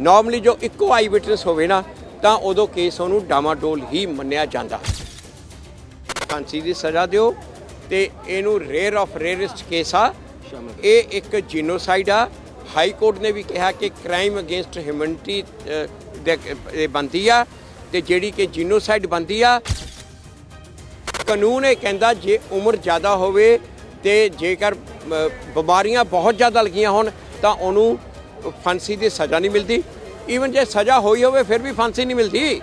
Normally ਜੋ ਇੱਕੋ ਆਈ witness ਹੋਵੇ ਨਾ, ਤਾਂ ਉਦੋਂ ਕੇਸ ਉਹਨੂੰ ਡਾਮਾਡੋਲ ਹੀ ਮੰਨਿਆ ਜਾਂਦਾ। ਫਾਂਸੀ ਦੀ ਸਜ਼ਾ ਦਿਓ ਤੇ ਇਹਨੂੰ ਰੇਅਰ ਆਫ ਰੇਅਰੈਸਟ ਕੇਸ ਆ। ਇਹ ਇੱਕ ਜੀਨੋਸਾਈਡ ਆ। ਹਾਈ ਕੋਰਟ ਨੇ ਵੀ ਕਿਹਾ ਕਿ ਕ੍ਰਾਈਮ ਅਗੇਂਸਟ ਹਿਊਮਨਿਟੀ ਦੇ ਬੰਦੀ ਆ ਤੇ ਜਿਹੜੀ ਕਿ ਜੀਨੋਸਾਈਡ ਬੰਦੀ ਆ, ਕਾਨੂੰਨ ਇਹ ਕਹਿੰਦਾ ਜੇ ਉਮਰ ਜ਼ਿਆਦਾ ਹੋਵੇ ਤੇ ਜੇਕਰ ਬਿਮਾਰੀਆਂ ਬਹੁਤ ਜ਼ਿਆਦਾ ਲੱਗੀਆਂ ਹੋਣ, ਤਾਂ ਉਹਨੂੰ ਫਾਂਸੀ ਦੀ ਸਜ਼ਾ ਨਹੀਂ ਮਿਲਦੀ। ਈਵਨ ਜੇ ਸਜ਼ਾ ਹੋਈ ਹੋਵੇ ਫਿਰ ਵੀ ਫਾਂਸੀ ਨਹੀਂ ਮਿਲਦੀ।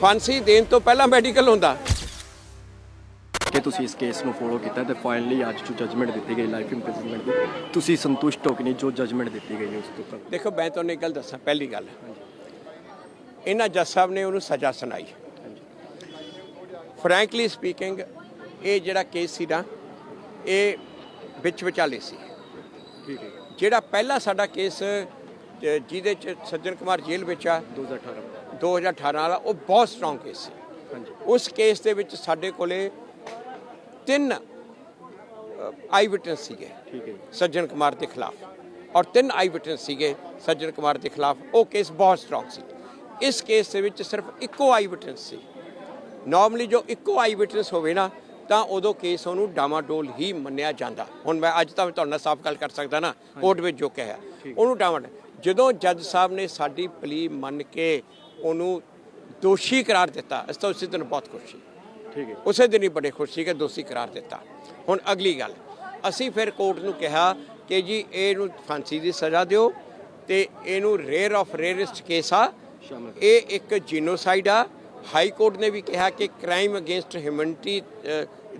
ਫਾਂਸੀ ਦੇਣ ਤੋਂ ਪਹਿਲਾਂ ਮੈਡੀਕਲ ਹੁੰਦਾ। ਕਿ ਤੁਸੀਂ ਇਸ ਕੇਸ ਨੂੰ ਫੋਲੋ ਕੀਤਾ ਤੇ ਫਾਈਨਲੀ ਅੱਜ ਜੋ ਜਜਮੈਂਟ ਦਿੱਤੀ ਗਈ ਲਾਈਫ ਇੰਪ੍ਰਿਜ਼ਨਮੈਂਟ ਦੀ ਤੁਸੀਂ ਸੰਤੁਸ਼ਟ ਹੋ ਕਿ ਨਹੀਂ ਜੋ ਜਜਮੈਂਟ ਦਿੱਤੀ ਗਈ ਉਸ ਤੋਂ ਉੱਪਰ ਦੇਖੋ ਮੈਂ ਤੁਹਾਨੂੰ ਇੱਕ ਗੱਲ ਦੱਸਾਂ ਪਹਿਲੀ ਗੱਲ। ਇਹਨਾਂ ਜੱਜ ਸਾਹਿਬ ਨੇ ਉਹਨੂੰ ਸਜ਼ਾ ਸੁਣਾਈ। ਫਰੈਂਕਲੀ ਸਪੀਕਿੰਗ ਇਹ ਜਿਹੜਾ ਕੇਸ ਸੀ ਨਾ ਇਹ ਵਿੱਚ ਵਿਚਾਲੇ ਸੀ। ਠੀਕ ਹੈ। ਜਿਹੜਾ ਪਹਿਲਾ ਸਾਡਾ ਕੇਸ ਜਿਹਦੇ ਚ ਸੱਜਣ ਕੁਮਾਰ ਜੇਲ੍ਹ ਵਿੱਚ ਆ 2018 2018 ਵਾਲਾ। ਉਹ ਬਹੁਤ ਸਟਰੋਂਗ ਕੇਸ ਸੀ। ਹਾਂਜੀ। ਉਸ ਕੇਸ ਦੇ ਵਿੱਚ ਸਾਡੇ ਕੋਲੇ ਤਿੰਨ ਆਈ ਵਿਟਨੈਸ ਸੀਗੇ ਠੀਕ ਹੈ ਜੀ। ਸੱਜਣ ਕੁਮਾਰ ਦੇ ਖਿਲਾਫ। ਔਰ ਤਿੰਨ ਆਈ ਵਿਟਨੈਸ ਸੀਗੇ ਸੱਜਣ ਕੁਮਾਰ ਦੇ ਖਿਲਾਫ। ਉਹ ਕੇਸ ਬਹੁਤ ਸਟਰੋਂਗ ਸੀ। ਇਸ ਕੇਸ ਦੇ ਵਿੱਚ ਸਿਰਫ ਇੱਕੋ ਆਈ ਵਿਟਨੈਸ ਸੀ। ਨਾਰਮਲੀ ਜੋ ਇੱਕੋ ਆਈ ਵਿਟਨੈਸ ਹੋਵੇ ਨਾ ਤਾਂ ਉਦੋਂ ਕੇਸ ਉਹਨੂੰ ਡਾਮਾਡੋਲ ਹੀ ਮੰਨਿਆ ਜਾਂਦਾ। ਹੁਣ ਮੈਂ ਅੱਜ ਤਾਂ ਤੁਹਾਡੇ ਨਾਲ ਸਾਫ਼ ਗੱਲ ਕਰ ਸਕਦਾ ਨਾ ਕੋਰਟ ਵਿੱਚ ਜੋ ਕਿਹਾ। ਉਹਨੂੰ ਡਾਮਾਡੋਲ ਜਦੋਂ ਜੱਜ ਸਾਹਿਬ ਨੇ ਸਾਡੀ ਪਲੀ ਮੰਨ ਕੇ ਉਹਨੂੰ ਦੋਸ਼ੀ ਕਰਾਰ ਦਿੱਤਾ ਅਸੀਂ ਤਾਂ ਉਸੇ ਦਿਨ ਬਹੁਤ ਖੁਸ਼ ਠੀਕ ਹੈ। ਉਸੇ ਦਿਨ ਹੀ ਬੜੇ ਖੁਸ਼ ਕਿ ਦੋਸ਼ੀ ਕਰਾਰ ਦਿੱਤਾ। ਹੁਣ ਅਗਲੀ ਗੱਲ ਅਸੀਂ ਫਿਰ ਕੋਰਟ ਨੂੰ ਕਿਹਾ ਕਿ ਜੀ ਇਹਨੂੰ ਫਾਂਸੀ ਦੀ ਸਜ਼ਾ ਦਿਓ ਤੇ ਇਹਨੂੰ ਰੇਅਰ ਆਫ ਰੇਅਰੈਸਟ ਕੇਸ ਆ। ਇਹ ਇੱਕ ਜੀਨੋਸਾਈਡ ਆ। ਹਾਈ ਕੋਰਟ ਨੇ ਵੀ ਕਿਹਾ ਕਿ ਕ੍ਰਾਈਮ ਅਗੇਂਸਟ ਹਿਊਮਨਿਟੀ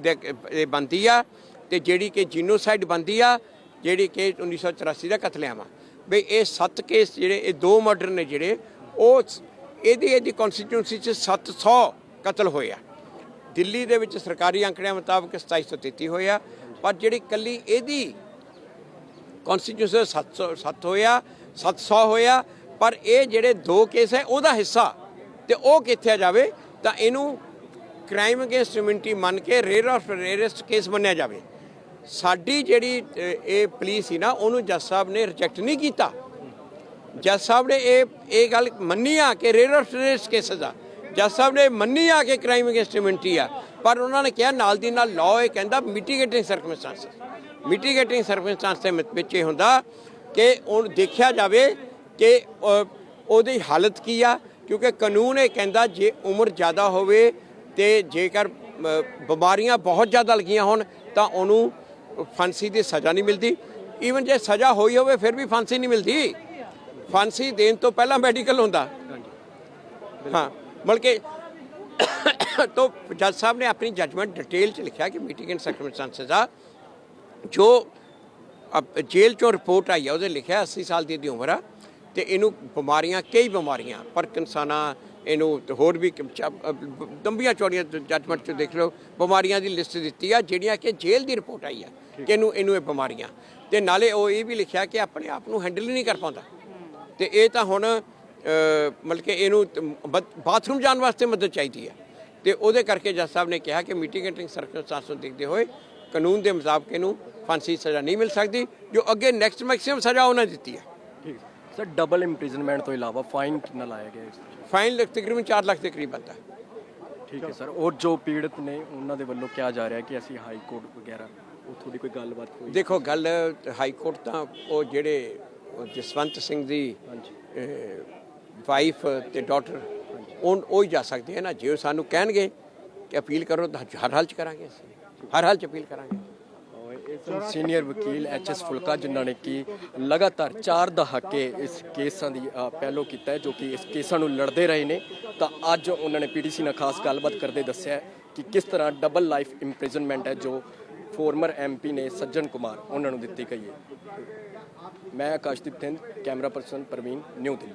ਦੇ ਬੰਦੀ ਆ ਤੇ ਜਿਹੜੀ ਕਿ ਜੀਨੋਸਾਈਡ ਬੰਦੀ ਆ, ਜਿਹੜੀ ਕਿ 1984 ਦਾ ਕਤਲੇਆਮ ਆ ਬਈ ਇਹ ਸੱਤ ਕੇਸ ਜਿਹੜੇ, ਇਹ ਦੋ ਮਰਡਰ ਨੇ ਜਿਹੜੇ, ਉਹ ਇਹਦੀ ਇਹਦੀ ਕਨਸਟੀਟਿਊਂਸੀ ਚ 700 ਕਤਲ ਹੋਏ ਆ। ਦਿੱਲੀ ਦੇ ਵਿੱਚ ਸਰਕਾਰੀ ਅੰਕੜਿਆਂ ਮੁਤਾਬਕ 2733 ਹੋਏ ਆ, ਪਰ ਜਿਹੜੀ ਕੱਲੀ ਇਹਦੀ ਕਨਸਟੀਟਿਊਸ਼ਨ 700 7 ਹੋਇਆ 700 ਹੋਇਆ ਪਰ ਇਹ ਜਿਹੜੇ ਦੋ ਕੇਸ ਹੈ, ਉਹਦਾ ਹਿੱਸਾ ਤੇ ਉਹ ਕਿੱਥੇ ਜਾਵੇ, ਤਾਂ ਇਹਨੂੰ ਕ੍ਰਾਈਮ ਅਗੇਂਸਟ ਹਿਊਮਨਿਟੀ ਮੰਨ ਕੇ ਰੇਅਰ ਆਫ ਰੇਅਰੈਸਟ ਕੇਸ ਮੰਨਿਆ ਜਾਵੇ। ਸਾਡੀ ਜਿਹੜੀ ਇਹ ਪੁਲਿਸ ਸੀ ਨਾ, ਉਹਨੂੰ ਜੱਜ ਸਾਹਿਬ ਨੇ ਰਿਜੈਕਟ ਨਹੀਂ ਕੀਤਾ। ਜੱਜ ਸਾਹਿਬ ਨੇ ਇਹ ਇਹ ਗੱਲ ਮੰਨੀ ਆ ਕਿ ਰੇਅਰ ਆਫ ਰੇਅਰੈਸਟ ਕੇਸਸ ਆ। ਜੱਜ ਸਾਹਿਬ ਨੇ ਮੰਨੀ ਆ ਕਿ ਕ੍ਰਾਈਮ ਅਗੇਂਸਟ ਹਿਊਮਨਿਟੀ ਆ, ਪਰ ਉਹਨਾਂ ਨੇ ਕਿਹਾ ਨਾਲ ਦੀ ਨਾਲ ਲਾਅ ਇਹ ਕਹਿੰਦਾ ਮਿਟੀਗੇਟਿੰਗ ਸਰਕਮਸਟੈਂਸਸ ਮਿਟੀਗੇਟਿੰਗ ਸਰਕਮਸਟੈਂਸ ਦੇ ਵਿੱਚ ਇਹ ਹੁੰਦਾ ਕਿ ਉਹ ਦੇਖਿਆ ਜਾਵੇ ਕਿ ਉਹਦੀ ਹਾਲਤ ਕੀ ਆ ਕਿਉਂਕਿ ਕਾਨੂੰਨ ਇਹ ਕਹਿੰਦਾ ਜੇ ਉਮਰ ਜ਼ਿਆਦਾ ਹੋਵੇ ਤੇ ਜੇਕਰ ਬਿਮਾਰੀਆਂ ਬਹੁਤ ਜ਼ਿਆਦਾ ਲੱਗੀਆਂ ਹੋਣ ਤਾਂ ਉਹਨੂੰ ਫਾਂਸੀ ਦੀ ਸਜ਼ਾ ਨਹੀਂ ਮਿਲਦੀ। ਈਵਨ ਜੇ ਸਜ਼ਾ ਹੋਈ ਹੋਵੇ ਫਿਰ ਵੀ ਫਾਂਸੀ ਨਹੀਂ ਮਿਲਦੀ। ਫਾਂਸੀ ਦੇਣ ਤੋਂ ਪਹਿਲਾਂ ਮੈਡੀਕਲ ਹੁੰਦਾ। ਹਾਂ ਬਲਕਿ ਤੋਂ ਜੱਜ ਸਾਹਿਬ ਨੇ ਆਪਣੀ ਜਜਮੈਂਟ ਡਿਟੇਲ ਚ ਲਿਖਿਆ ਕਿ ਮੀਟਿੰਗ ਇਨ ਸਰਕਮਸਟੈਂਸਸ ਆ। ਜੋ ਜੇਲ੍ਹ ਚੋਂ ਰਿਪੋਰਟ ਆਈ ਆ ਉਹਦੇ ਲਿਖਿਆ 80 ਸਾਲ ਦੀ ਉਮਰ ਆ। ਤੇ ਇਹਨੂੰ ਬਿਮਾਰੀਆਂ ਕਈ ਬਿਮਾਰੀਆਂ ਪਾਰਕਿੰਸਨਾ ਇਹਨੂੰ ਤੇ ਹੋਰ ਵੀ ਲੰਬੀਆਂ ਚੌੜੀਆਂ ਜਜਮੈਂਟ ਚ ਦੇਖ ਲਓ ਬਿਮਾਰੀਆਂ ਦੀ ਲਿਸਟ ਦਿੱਤੀ ਆ ਜਿਹੜੀਆਂ ਕਿ ਜੇਲ੍ਹ ਦੀ ਰਿਪੋਰਟ ਆਈ ਆ ਕਿ ਇਹਨੂੰ ਇਹਨੂੰ ਇਹ ਬਿਮਾਰੀਆਂ। ਤੇ ਨਾਲੇ ਉਹ ਇਹ ਵੀ ਲਿਖਿਆ ਕਿ ਆਪਣੇ ਆਪ ਨੂੰ ਹੈਂਡਲ ਹੀ ਨਹੀਂ ਕਰ ਪਾਉਂਦਾ। ਤੇ ਇਹ ਤਾਂ ਹੁਣ ਮਤਲਬ ਕਿ ਇਹਨੂੰ ਬਾਥਰੂਮ ਜਾਣ ਵਾਸਤੇ ਮਦਦ ਚਾਹੀਦੀ ਹੈ ਤੇ ਉਹਦੇ ਕਰਕੇ ਜੱਜ ਸਾਹਿਬ ਨੇ ਕਿਹਾ ਕਿ ਮੀਟਿੰਗੇਟਿੰਗ ਸਰਕਮਸਟੈਂਸ ਨੂੰ ਦੇਖਦੇ ਹੋਏ ਕਾਨੂੰਨ ਦੇ ਮੁਤਾਬਕ ਇਹਨੂੰ ਫਾਂਸੀ ਸਜ਼ਾ ਨਹੀਂ ਮਿਲ ਸਕਦੀ ਜੋ ਅੱਗੇ ਨੈਕਸਟ ਮੈਕਸਿਮਮ ਸਜ਼ਾ ਉਹਨਾਂ ਦਿੱਤੀ ਹੈ ਸਰ ਡਬਲ ਇੰਪ੍ਰਿਜ਼ਨਮੈਂਟ ਤੋਂ ਇਲਾਵਾ ਫਾਈਨ ਕਿੰਨਾ ਲਾਇਆ ਗਿਆ ਇਸ? ਫਾਈਨ ਤਕਰੀਬਨ 4 ਲੱਖ ਦੇ ਕਰੀਬ ਹੈ ਠੀਕ ਹੈ ਸਰ। ਔਰ ਜੋ ਪੀੜਤ ਨੇ ਉਹਨਾਂ ਦੇ ਵੱਲੋਂ ਕਿਹਾ ਜਾ ਰਿਹਾ ਕਿ ਅਸੀਂ ਹਾਈ ਕੋਰਟ ਵਗੈਰਾ ਉਹ ਥੋੜੀ ਕੋਈ ਗੱਲਬਾਤ ਹੋਈ? ਦੇਖੋ ਗੱਲ ਹਾਈ ਕੋਰਟ ਤਾਂ ਉਹ ਜਿਹੜੇ ਉਹ ਜਸਵੰਤ ਸਿੰਘ ਦੀ ਹਾਂਜੀ। ਵਾਈਫ ਤੇ ਡਾਟਰ ਉਹ ਉਹ ਹੀ ਜਾ ਸਕਦੇ ਹੈ ਨਾ। ਜੇ ਉਹ ਸਾਨੂੰ ਕਹਿਣਗੇ ਕਿ ਅਪੀਲ ਕਰੋ ਤਾਂ ਹਰ ਹਾਲ ਚ ਕਰਾਂਗੇ ਅਸੀਂ। ਹਰ ਹਾਲ ਚ ਅਪੀਲ ਕਰਾਂਗੇ। ਸੀਨੀਅਰ ਵਕੀਲ ਐਚ ਐਸ ਫੁਲਕਾ ਜਿਨ੍ਹਾਂ ਨੇ ਕਿ ਲਗਾਤਾਰ ਚਾਰ ਦਹਾਕੇ ਇਸ ਕੇਸਾਂ ਦੀ ਅ, ਪਹਿਲੋ ਕੀਤਾ ਜੋ ਕਿ ਇਸ ਕੇਸਾਂ ਨੂੰ ਲੜਦੇ ਰਹੇ ਨੇ। ਤਾਂ ਅੱਜ ਉਹਨਾਂ ਨੇ ਪੀਟੀਸੀ ਨਾਲ ਖਾਸ ਗੱਲਬਾਤ ਕਰਦੇ ਦੱਸਿਆ ਕਿ ਕਿਸ ਤਰ੍ਹਾਂ ਡਬਲ ਲਾਈਫ ਇੰਪ੍ਰਿਜ਼ਨਮੈਂਟ ਹੈ ਜੋ ਫੋਰਮਰ ਐਮਪੀ ਨੇ ਸੱਜਣ ਕੁਮਾਰ ਉਹਨਾਂ ਨੂੰ ਦਿੱਤੀ ਗਈ ਹੈ। ਮੈਂ Akashdeep Thind camera person Praveen new Delhi.